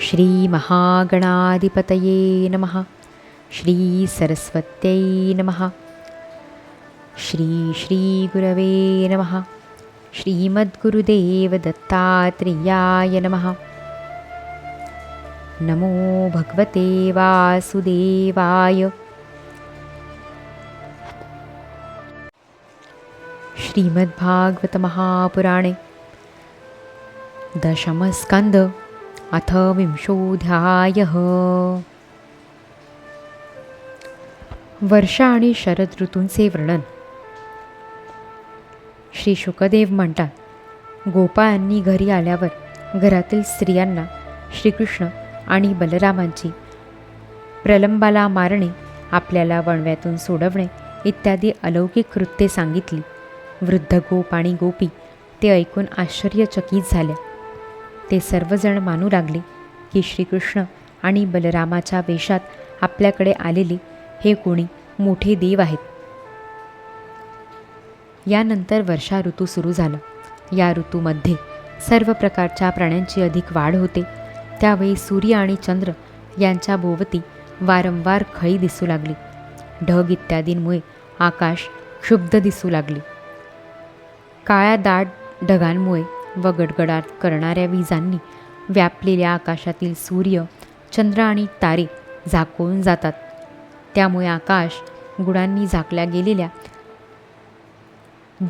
श्रीमहागणाधिपतये नमः। श्रीसरस्वत्यै नमः। श्री श्रीगुरवे नमः। श्रीमद्गुरुदेवदत्तात्रेयाय नमः। नमो भगवते वासुदेवाय। श्रीमद्भागवतमहापुराणे। दशमस्कन्द अथ विंशोऽध्यायः। वर्षा आणि शरद ऋतूंचे वर्णन. श्री शुकदेव म्हणतात गोपाळांनी घरी आल्यावर घरातील स्त्रियांना श्रीकृष्ण आणि बलरामांची प्रलंबाला मारणे आपल्याला वणव्यातून सोडवणे इत्यादी अलौकिक कृत्ये सांगितली. वृद्ध गोप आणि गोपी ते ऐकून आश्चर्यचकित झाल्या. ते सर्वजण मानू लागले की श्रीकृष्ण आणि बलरामाच्या वेशात आपल्याकडे आलेले हे कोणी मोठे देव आहेत. यानंतर वर्षा ऋतू सुरू झाला. या ऋतूमध्ये सर्व प्रकारच्या प्राण्यांची अधिक वाढ होते. त्यावेळी सूर्य आणि चंद्र यांच्या भोवती वारंवार खळी दिसू लागली. ढग इत्यादींमुळे आकाश क्षुब्ध दिसू लागले. काळ्या दाट ढगांमुळे व गडगडाट करणाऱ्या विजांनी व्यापलेल्या आकाशातील सूर्य चंद्र आणि तारे झाकून जातात. त्यामुळे आकाश गुणांनी झाकल्या गेलेल्या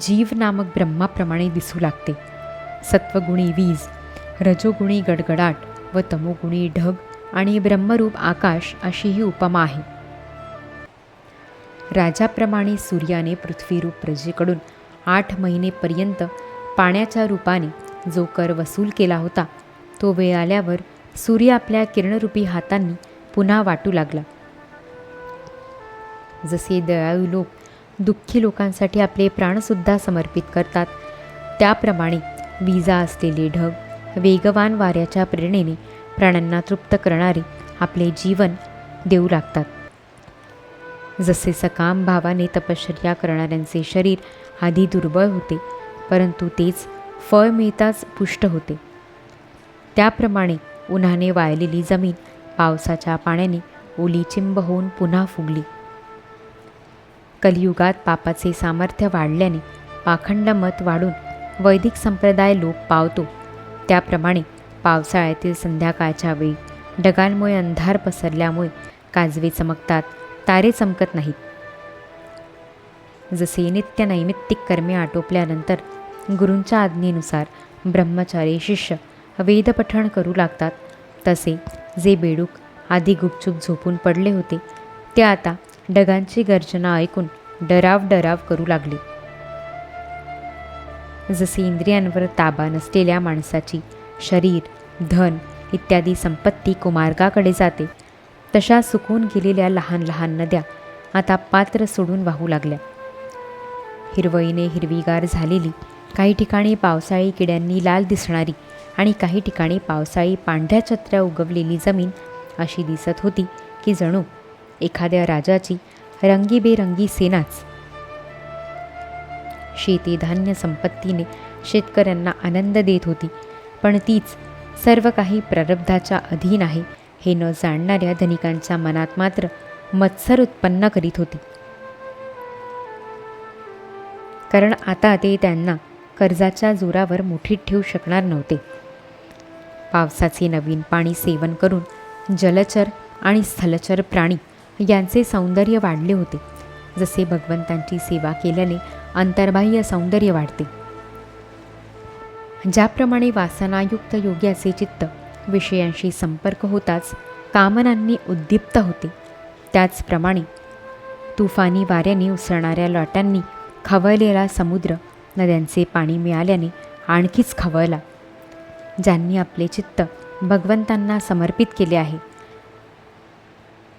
जीव नामक ब्रह्माप्रमाणे दिसू लागते. सत्वगुणी वीज रजोगुणी गडगडाट व तमोगुणी ढग आणि ब्रह्मरूप आकाश अशी ही उपमा आहे. राजाप्रमाणे सूर्याने पृथ्वीरूप प्रजेकडून आठ महिनेपर्यंत पाण्याच्या रूपाने जो कर वसूल केला होता तो वेळ आल्यावर सूर्य आपल्या किरणरूपी हातांनी पुन्हा वाटू लागला. जसे दयाळू लोक दुःखी लोकांसाठी आपले प्राणसुद्धा समर्पित करतात त्याप्रमाणे विजा असलेले ढग वेगवान वाऱ्याच्या प्रेरणेने प्राण्यांना तृप्त करणारे आपले जीवन देऊ लागतात. जसे सकाम भावाने तपश्चर्या करणाऱ्यांचे शरीर आधी दुर्बळ होते परंतु तेच फळ मिळताच पुष्ट होते. त्याप्रमाणे उन्हाने वाळलेली जमीन पावसाच्या पाण्याने ओलीचिंब होऊन पुन्हा फुगली. कलियुगात पापाचे सामर्थ्य वाढल्याने पाखंड मत वाढून वैदिक संप्रदाय लोप पावतो. त्याप्रमाणे पावसाळ्यातील संध्याकाळच्या वेळी ढगांमुळे अंधार पसरल्यामुळे काजवे चमकतात तारे चमकत नाहीत. जसे नित्य नैमित्तिक कर्मे आटोपल्यानंतर गुरूंच्या आज्ञेनुसार ब्रह्मचारी शिष्य वेदपठण करू लागतात. तसे जे बेडूक आधी गुपचूप झोपून पडले होते ते आता ढगांची गर्जना ऐकून डराव डराव करू लागले. जसे इंद्रियांवर ताबा नसलेल्या माणसाची शरीर धन इत्यादी संपत्ती कुमार्गाकडे जाते तशा सुकून गेलेल्या लहान लहान नद्या आता पात्र सोडून वाहू लागल्या. हिरवळीने हिरवीगार झालेली काही ठिकाणी पावसाळी किड्यांनी लाल दिसणारी आणि काही ठिकाणी पावसाळी पांढऱ्या छत्र्या उगवलेली जमीन अशी दिसत होती की जणू एखाद्या राजाची रंगीबेरंगी सेनाच. शेती धान्य संपत्तीने शेतकऱ्यांना आनंद देत होती पण तीच सर्व काही प्रारब्धाच्या अधीन आहे हे न जाणणाऱ्या धनिकांच्या मनात मात्र मत्सर उत्पन्न करीत होती. कारण आता ते त्यांना कर्जाच्या जोरावर मुठीत ठेवू शकणार नव्हते. पावसाचे नवीन पाणी सेवन करून जलचर आणि स्थलचर प्राणी यांचे सौंदर्य वाढले होते. जसे भगवंतांची सेवा केल्याने अंतर्बाह्य सौंदर्य वाढते. ज्याप्रमाणे वासनायुक्त योग्याचे चित्त विषयांशी संपर्क होताच कामनांनी उद्दीप्त होते. त्याचप्रमाणे तुफानी वाऱ्याने उसळणाऱ्या लाटांनी खवळलेला समुद्र नद्यांचे पाणी मिळाल्याने आणखीच खवळला. ज्यांनी आपले चित्त भगवंतांना समर्पित केले आहे.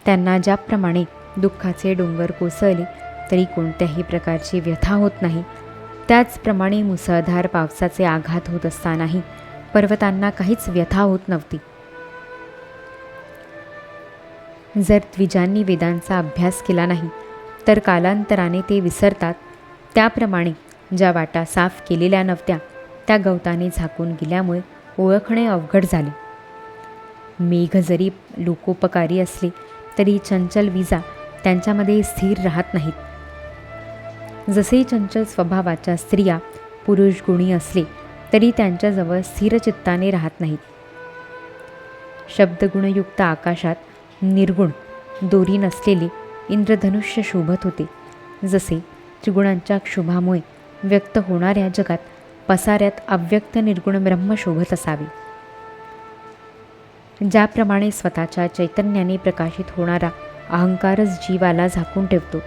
त्यांना ज्याप्रमाणे दुःखाचे डोंगर कोसळले तरी कोणत्याही प्रकारची व्यथा होत नाही. त्याचप्रमाणे मुसळधार पावसाचे आघात होत असतानाही पर्वतांना काहीच व्यथा होत नव्हती. जर द्विजांनी वेदांचा अभ्यास केला नाही तर कालांतराने ते विसरतात. त्याप्रमाणे ज्या वाटा साफ केलेल्या नव्हत्या त्या गवताने झाकून गेल्यामुळे ओळखणे अवघड झाले. मेघ जरी लोकोपकारी असले तरी चंचल विजा त्यांच्यामध्ये स्थिर राहत नाहीत. जसे चंचल स्वभावाच्या स्त्रिया पुरुष गुणी असले तरी त्यांच्याजवळ स्थिरचित्ताने राहत नाहीत. शब्दगुणयुक्त आकाशात निर्गुण दोरी नसलेले इंद्रधनुष्य शोभत होते जसे त्रिगुणांच्या क्षोभामुळे व्यक्त होणाऱ्या जगात पसाऱ्यात अव्यक्त निर्गुण ब्रह्म शोभत असावे. ज्याप्रमाणे स्वतःच्या चैतन्याने प्रकाशित होणारा अहंकारच जीवाला झाकून ठेवतो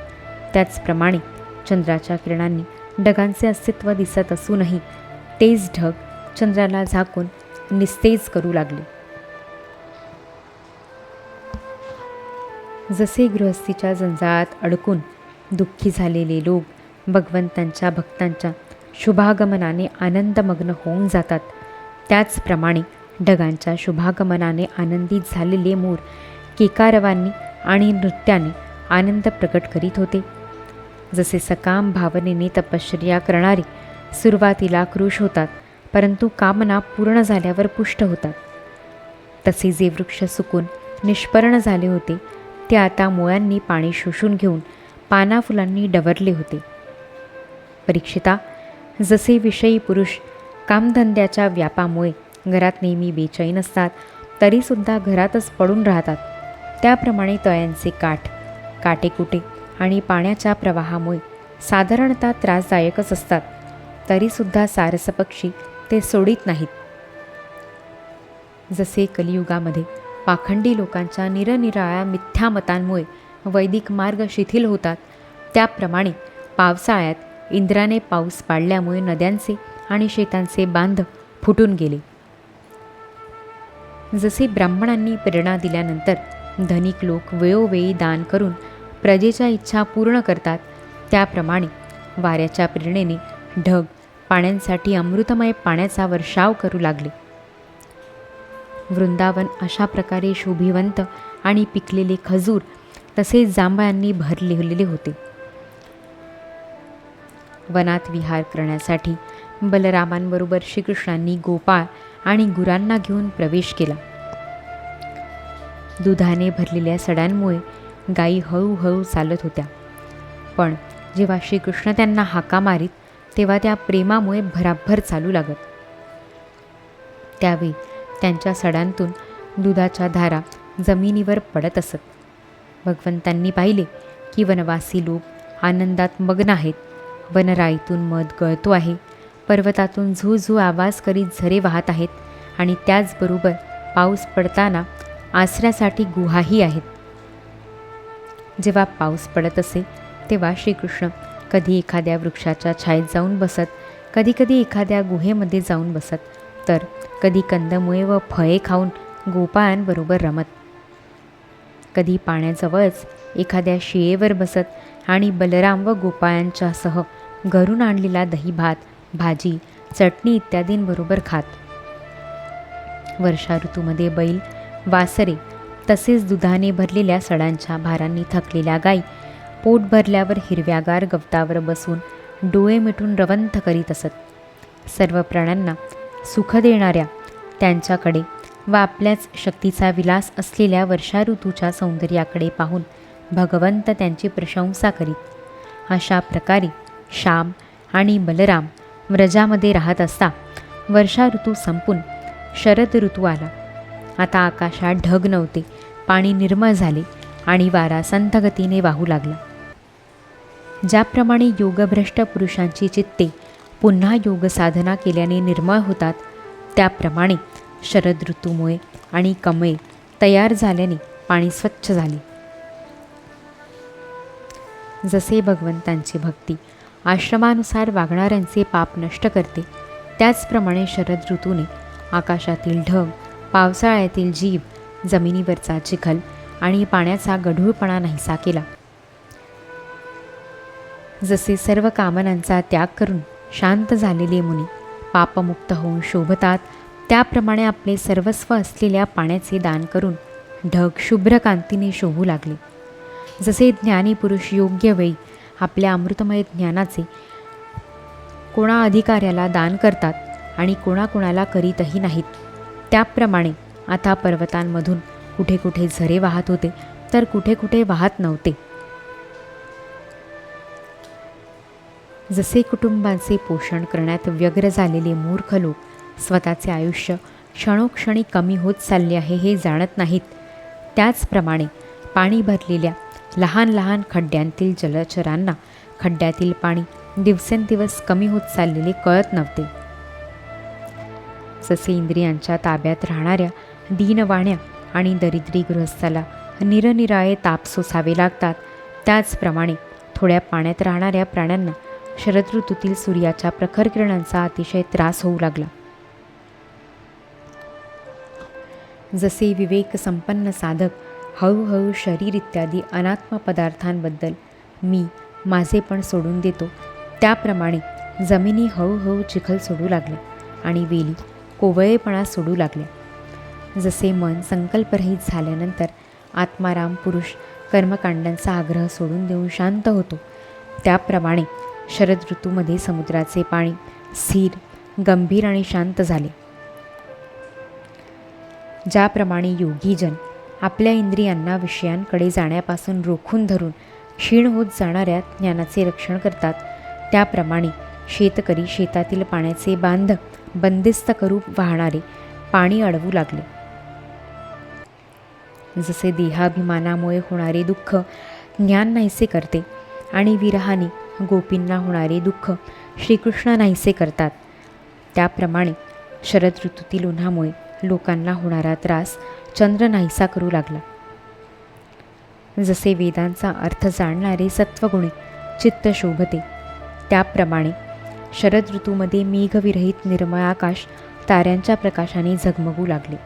त्याचप्रमाणे चंद्राच्या किरणांनी ढगांचे अस्तित्व दिसत असूनही तेच ढग चंद्राला झाकून निस्तेज करू लागले. जसे गृहस्थीच्या जंजाळात अडकून दुःखी झालेले लोक भगवंतांच्या भक्तांच्या शुभागमनाने आनंदमग्न होऊन जातात. त्याचप्रमाणे ढगांच्या शुभागमनाने आनंदित झालेले मोर केकारवांनी आणि नृत्याने आनंद प्रकट करीत होते. जसे सकाम भावनेने तपश्चर्या करणारे सुरुवातीला क्रुश होतात परंतु कामना पूर्ण झाल्यावर पुष्ट होतात. तसे जे वृक्ष सुकून निष्पर्ण झाले होते ते आता मुळांनी पाणी शोषून घेऊन पाना फुलांनी डवरले होते. परीक्षिता जसे विषयी पुरुष कामधंद्याच्या व्यापामुळे घरात नेहमी बेचैन असतात तरीसुद्धा घरातच पडून राहतात. त्याप्रमाणे तळ्यांचे काठ काटेकुटे आणि पाण्याच्या प्रवाहामुळे साधारणतः त्रासदायकच असतात. तरीसुद्धा सारसपक्षी ते सोडित नाहीत. जसे कलियुगामध्ये पाखंडी लोकांच्या निरनिराळ्या मिथ्यामतांमुळे वैदिक मार्ग शिथिल होतात त्याप्रमाणे पावसाळ्यात इंद्राने पाऊस पाडल्यामुळे नद्यांचे आणि शेतांचे बांध फुटून गेले. जसे ब्राह्मणांनी प्रेरणा दिल्यानंतर धनिक लोक वेळोवेळी दान करून प्रजेच्या इच्छा पूर्ण करतात त्याप्रमाणे वाऱ्याच्या प्रेरणेने ढग पाण्यांसाठी अमृतमय पाण्याचा वर्षाव करू लागले. वृंदावन अशा प्रकारे शोभिवंत आणि पिकलेले खजूर तसेच जांभळांनी भरलेले होते. वनात विहार करण्यासाठी बलरामांबरोबर श्रीकृष्णांनी गोपाळ आणि गुरांना घेऊन प्रवेश केला. दुधाने भरलेल्या सड्यांमुळे गायी हळूहळू चालत होत्या. पण जेव्हा श्रीकृष्ण त्यांना हाका मारीत तेव्हा त्या प्रेमामुळे भराभर चालू लागत. त्यावेळी त्यांच्या सडांतून दुधाच्या धारा जमिनीवर पडत असत. भगवंतांनी पाहिले की वनवासी लोक आनंदात मग्न आहेत. वनराईतून मध गळतो आहे. पर्वतातून झू आवाज करीत झरे वाहत आहेत आणि त्याचबरोबर पाऊस पडताना आसऱ्यासाठी गुहाही आहेत. जेव्हा पाऊस पडत असे तेव्हा श्रीकृष्ण कधी एखाद्या वृक्षाच्या छायेत जाऊन बसत कधीकधी एखाद्या गुहेमध्ये जाऊन बसत तर कधी कंदमुळे व फळे खाऊन गोपाळांबरोबर रमत. कधी पाण्याजवळच एखाद्या शिळेवर बसत आणि बलराम व गोपाळांच्यासह घरून आणलेला दही भात भाजी चटणी इत्यादींबरोबर खात. वर्षा ऋतूमध्ये बैल वासरे तसेच दुधाने भरलेल्या सडांच्या भारांनी थकलेल्या गाई पोट भरल्यावर हिरव्यागार गवतावर बसून डोळे मिटून रवंथ करीत असत. सर्व प्राण्यांना सुख देणाऱ्या त्यांच्याकडे व आपल्याच शक्तीचा विलास असलेल्या वर्षा ऋतूच्या सौंदर्याकडे पाहून भगवंत त्यांची प्रशंसा करीत. अशा प्रकारे श्याम आणि बलराम व्रजामध्ये राहत असता वर्षा ऋतू संपून शरद ऋतू आला. आता आकाशात ढग नव्हते पाणी निर्मळ झाले आणि वारा संथ गतीने वाहू लागला. ज्याप्रमाणे योगभ्रष्ट पुरुषांची चित्ते पुन्हा योग साधना केल्याने निर्मळ होतात त्याप्रमाणे शरद ऋतूमुळे आणि कमळे तयार झाल्याने पाणी स्वच्छ झाले. जसे भगवंतांची भक्ती आश्रमानुसार वागणाऱ्यांचे पाप नष्ट करते. त्याचप्रमाणे शरद ऋतूने आकाशातील ढग पावसाळ्यातील जीव जमिनीवरचा चिखल आणि पाण्याचा गढूळपणा नाहीसा केला. जसे सर्व कामनांचा त्याग करून शांत झालेले मुनी पापमुक्त होऊन शोभतात त्याप्रमाणे आपले सर्वस्व असलेल्या पाण्याचे दान करून ढग शुभ्र कांतीने शोभू लागले. जसे ज्ञानी पुरुष योग्य वेळी आपल्या अमृतमय ज्ञानाचे. कोणा अधिकाऱ्याला दान करतात आणि कोणाकोणाला करीतही नाहीत. त्याप्रमाणे आता पर्वतांमधून कुठे कुठे झरे वाहत होते तर कुठे कुठे वाहत नव्हते. जसे कुटुंबांचे पोषण करण्यात व्यग्र झालेले मूर्ख लोक स्वतःचे आयुष्य क्षणोक्षणी कमी होत चालले आहे हे जाणत नाहीत. त्याचप्रमाणे पाणी भरलेल्या लहान लहान खड्ड्यांतील जलचरांना खड्ड्यातील पाणी दिवसेंदिवस कमी होत चाललेले कळत नव्हते. जसे इंद्रियांच्या ताब्यात राहणाऱ्या दीनवाण्या आणि दरिद्री गृहस्थाला निरनिराळे ताप सोसावे लागतात. त्याचप्रमाणे थोड्या पाण्यात राहणाऱ्या प्राण्यांना शरद ऋतूतील सूर्याच्या प्रखर किरणांचा अतिशय त्रास होऊ लागला. जसे विवेक संपन्न साधक हळूहळू शरीर इत्यादी अनात्म पदार्थांबद्दल मी माझे पण सोडून देतो. त्याप्रमाणे जमिनी हळूहळू चिखल सोडू लागल्या आणि वेली कोवळेपणा सोडू लागल्या. जसे मन संकल्परहित झाल्यानंतर आत्माराम पुरुष कर्मकांडांचा आग्रह सोडून देऊन शांत होतो. त्याप्रमाणे शरद ऋतूमध्ये समुद्राचे पाणी स्थिर गंभीर आणि शांत झाले. ज्याप्रमाणे योगीजन आपल्या इंद्रियांना विषयांकडे जाण्यापासून रोखून धरून क्षीण होत जाणाऱ्या ज्ञानाचे रक्षण करतात. त्याप्रमाणे शेतकरी शेतातील पाण्याचे बांध बंदिस्त करू वाहणारे पाणी अडवू लागले. जसे देहाभिमानामुळे होणारे दुःख ज्ञान नाहीसे करते आणि विरहाने गोपींना होणारे दुःख श्रीकृष्ण नाहीसे करतात. त्याप्रमाणे शरद ऋतूतील उन्हामुळे लोकांना होणारा त्रास चंद्र नाहीसा करू लागला. जसे वेदांचा अर्थ जाणणारे सत्वगुणी चित्त शोभते त्याप्रमाणे शरद ऋतूमध्ये मेघविरहित निर्मळ आकाश ताऱ्यांच्या प्रकाशाने झगमगू लागले.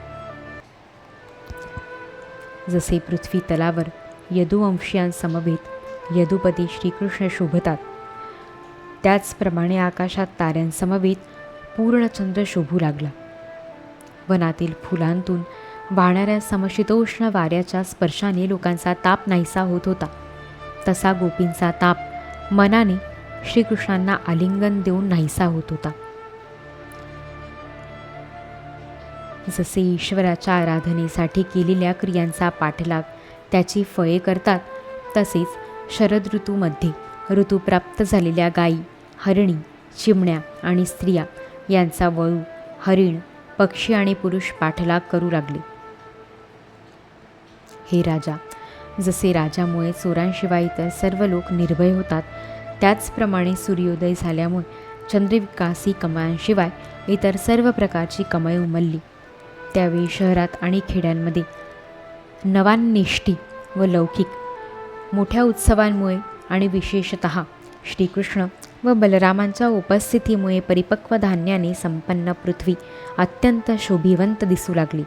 जसे पृथ्वी तलावर यदुवंशीयांसमवेत यदुपदी श्रीकृष्ण शोभतात त्याचप्रमाणे आकाशात ताऱ्यांसमवेत पूर्णचंद्र शोभू लागला. वनातील फुलांतून वाहणाऱ्या समशीतोष्ण वाऱ्याच्या स्पर्शाने लोकांचा ताप नाहीसा होत होता. तसा गोपींचा ताप मनाने श्रीकृष्णांना आलिंगन देऊन नाहीसा होत होता. जसे ईश्वराच्या आराधनेसाठी केलेल्या क्रियांचा पाठलाग त्याची फळे करतात तसेच शरद ऋतूमध्ये ऋतूप्राप्त झालेल्या गायी हरिणी चिमण्या आणि स्त्रिया यांचा वळू हरिण पक्षी आणि पुरुष पाठलाग करू लागले. हे राजा जसे राजामुळे चोरांशिवाय इतर सर्व लोक निर्भय होतात त्याचप्रमाणे सूर्योदय झाल्यामुळे चंद्रविकासी कमायांशिवाय इतर सर्व प्रकारची कमाई उमलली. त्यावेळी शहरात आणि खेड्यांमध्ये नवान्निष्ठी व लौकिक मोठ्या उत्सवांमुळे आणि विशेषत श्रीकृष्ण व बलरामांच्या उपस्थितीमुळे परिपक्व धान्याने संपन्न पृथ्वी अत्यंत शोभिवंत दिसू लागली.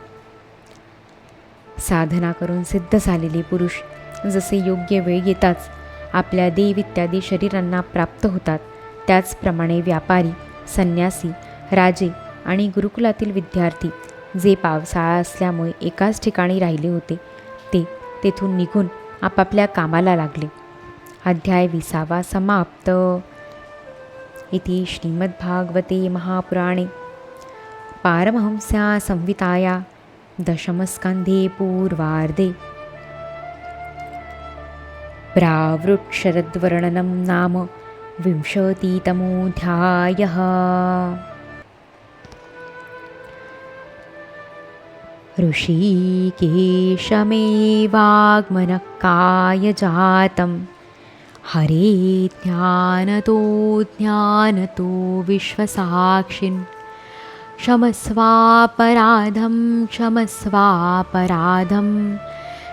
साधना करून सिद्ध झालेले पुरुष जसे योग्य वेळ येताच आपल्या देव इत्यादी शरीरांना प्राप्त होतात. त्याचप्रमाणे व्यापारी संन्यासी राजे आणि गुरुकुलातील विद्यार्थी जे पावसाळा असल्यामुळे एकाच ठिकाणी राहिले होते ते तेथून निघून आपापल्या कामाला लागले. अध्याय विसावा समाप्त. इति श्रीमद्भागवते महापुराणे. पारमहंस्या संहिताया दशमस्कन्धे पूर्वार्धे। प्रावृट्शरद्वर्णनं नाम विंशतितमोऽध्यायः। जातं हरे ज्ञानतो ज्ञानतो विश्वसाक्षिन् क्षमस्वापराधं क्षमस्वापराधं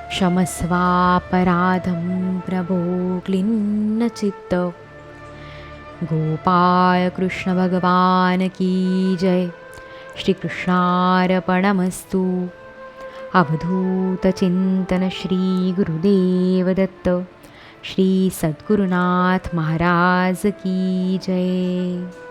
क्षमस्वापराधं प्रभो क्लिन्नचित्त। गोपालकृष्णभगवान् की जय। श्रीकृष्णार्पणमस्तु। अवधूतचिन्तन श्रीगुरुदेवदत्त श्री सद्गुरुनाथ महाराज की जय